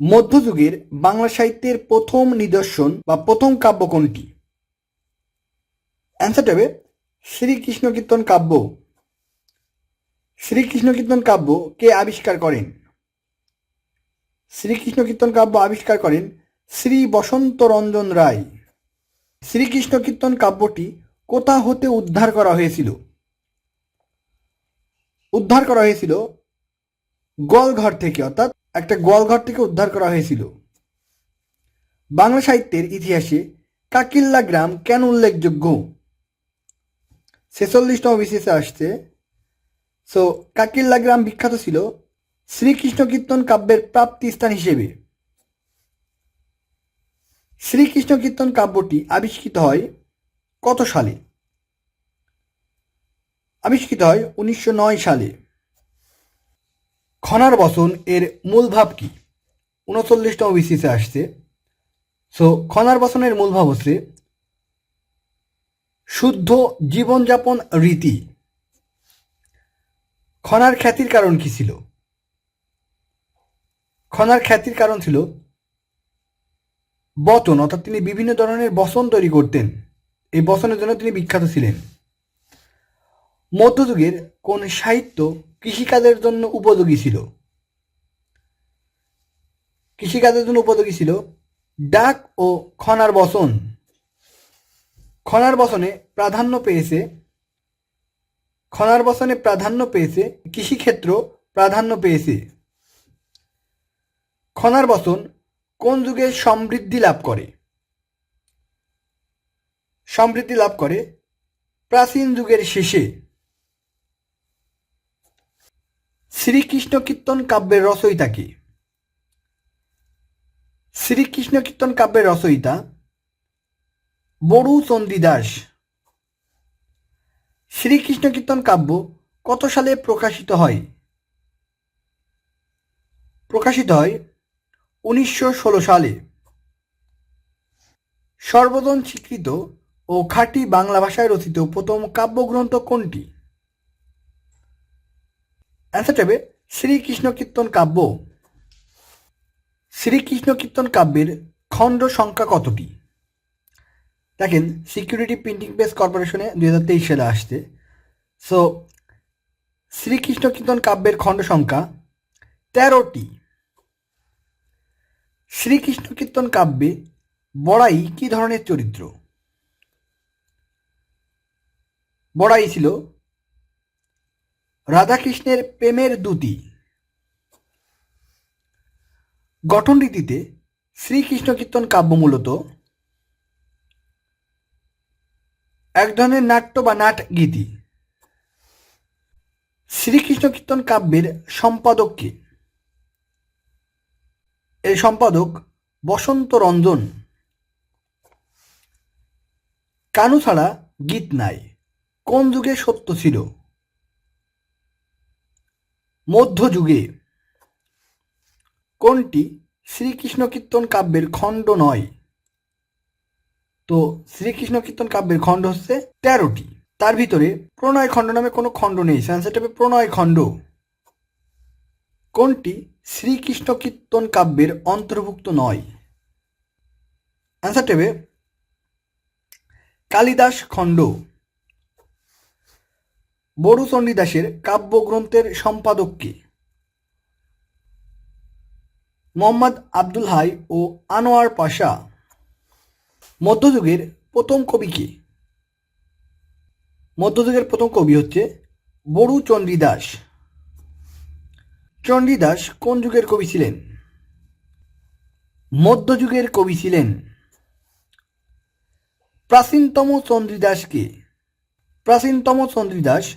মধ্যযুগের বাংলা সাহিত্যের প্রথম নিদর্শন বা প্রথম কাব্য কোনটি? অ্যান্সারটা হবে শ্রীকৃষ্ণ কীর্তন কাব্য। শ্রীকৃষ্ণ কীর্তন কাব্য কে আবিষ্কার করেন? শ্রীকৃষ্ণ কীর্তন কাব্য আবিষ্কার করেন শ্রী বসন্ত রঞ্জন রায়। শ্রীকৃষ্ণ কীর্তন কাব্যটি কোথা হতে উদ্ধার করা হয়েছিল? উদ্ধার করা হয়েছিল গোয়ালঘর থেকে, অর্থাৎ একটা গোয়ালঘর থেকে উদ্ধার করা হয়েছিল। বাংলা সাহিত্যের ইতিহাসে কাকিল্লা গ্রাম কেন উল্লেখযোগ্য? ছেচল্লিশতম বিশেষে আসছে। সো কাকিল্লা গ্রাম বিখ্যাত ছিল শ্রীকৃষ্ণ কীর্তন কাব্যের প্রাপ্তি স্থান হিসেবে। শ্রীকৃষ্ণ কীর্তন কাব্যটি আবিষ্কৃত হয় কত সালে? আবিষ্কৃত হয় উনিশশো নয় সালে। খনার বসন এর মূল ভাব কি? উনচল্লিশতম বিসিসে আসছে। সো খনার বসনের মূল ভাব হচ্ছে শুদ্ধ জীবনযাপন রীতি। খনার খ্যাতির কারণ কি ছিল? খনার খ্যাতির কারণ ছিল বচন অর্থাৎ তিনি বিভিন্ন ধরনের বসন তৈরি করতেন। এই বসনের জন্য তিনি বিখ্যাত ছিলেন। মধ্যযুগের কোন সাহিত্য কৃষিকাজের জন্য উপযোগী ছিল। কৃষিকাজের জন্য উপযোগী ছিল ডাক ও খনার বসন। খনার বসনে প্রাধান্য পেয়েছে, খনার বসনে প্রাধান্য পেয়েছে, কৃষিক্ষেত্র প্রাধান্য পেয়েছে। খনার বসন কোন যুগে সমৃদ্ধি লাভ করে? সমৃদ্ধি লাভ করে প্রাচীন যুগের শেষে। শ্রীকৃষ্ণ কীর্তন কাব্যের রচয়িতা কে? শ্রীকৃষ্ণ কীর্তন কাব্যের রচয়িতা বড়ু চণ্ডীদাস শ্রীকৃষ্ণ কীর্তন কাব্য কত সালে প্রকাশিত হয়? প্রকাশিত হয় উনিশশো ষোলো সালে। সর্বজন স্বীকৃত ও খাঁটি বাংলা ভাষায় রচিত প্রথম কাব্যগ্রন্থ কোনটি? অ্যান্সার হবে শ্রীকৃষ্ণ কীর্তন কাব্য। শ্রীকৃষ্ণ কীর্তন কাব্যের খণ্ড সংখ্যা কতটি? দেখেন সিকিউরিটি প্রিন্টিং প্রেস কর্পোরেশনে দুই হাজার তেইশ সালে আসছে। সো শ্রীকৃষ্ণ কীর্তন কাব্যের খণ্ড সংখ্যা তেরোটি। শ্রীকৃষ্ণ কীর্তন কাব্যে বড়াই কি ধরনের চরিত্র? বড়াই ছিল রাধাকৃষ্ণের প্রেমের দূতি গঠন রীতিতে শ্রীকৃষ্ণ কীর্তন কাব্য মূলত এক ধরনের নাট্য বা নাট গীতি। শ্রীকৃষ্ণ কীর্তন কাব্যের সম্পাদক কে? এই সম্পাদক বসন্ত রঞ্জন। কানু ছাড়া গীত নাই, কোন যুগে সত্য ছিল? মধ্যযুগে। কোনটি শ্রীকৃষ্ণ কীর্তন কাব্যের খণ্ড নয়? তো শ্রীকৃষ্ণ কীর্তন কাব্যের খণ্ড হচ্ছে তেরোটি। তার ভিতরে প্রণয় খণ্ড নামে কোনো খণ্ড নেই সানসেট হবে প্রণয় খণ্ড। কোনটি শ্রীকৃষ্ণ কীর্তন কাব্যের অন্তর্ভুক্ত নয়? অ্যান্সার হবে কালিদাস খণ্ড। বড়ু চণ্ডীদাসের কাব্যগ্রন্থের সম্পাদক কে? মোহাম্মদ আব্দুল হাই ও আনোয়ার পাশা। মধ্যযুগের প্রথম কবি কে? মধ্যযুগের প্রথম কবি হচ্ছে বড়ু চণ্ডীদাস চণ্ডীদাস কোন যুগের কবি ছিলেন? মধ্যযুগের কবি ছিলেন প্রাচীনতম চন্দ্রীদাসকে প্রাচীনতম চন্দ্রীদাস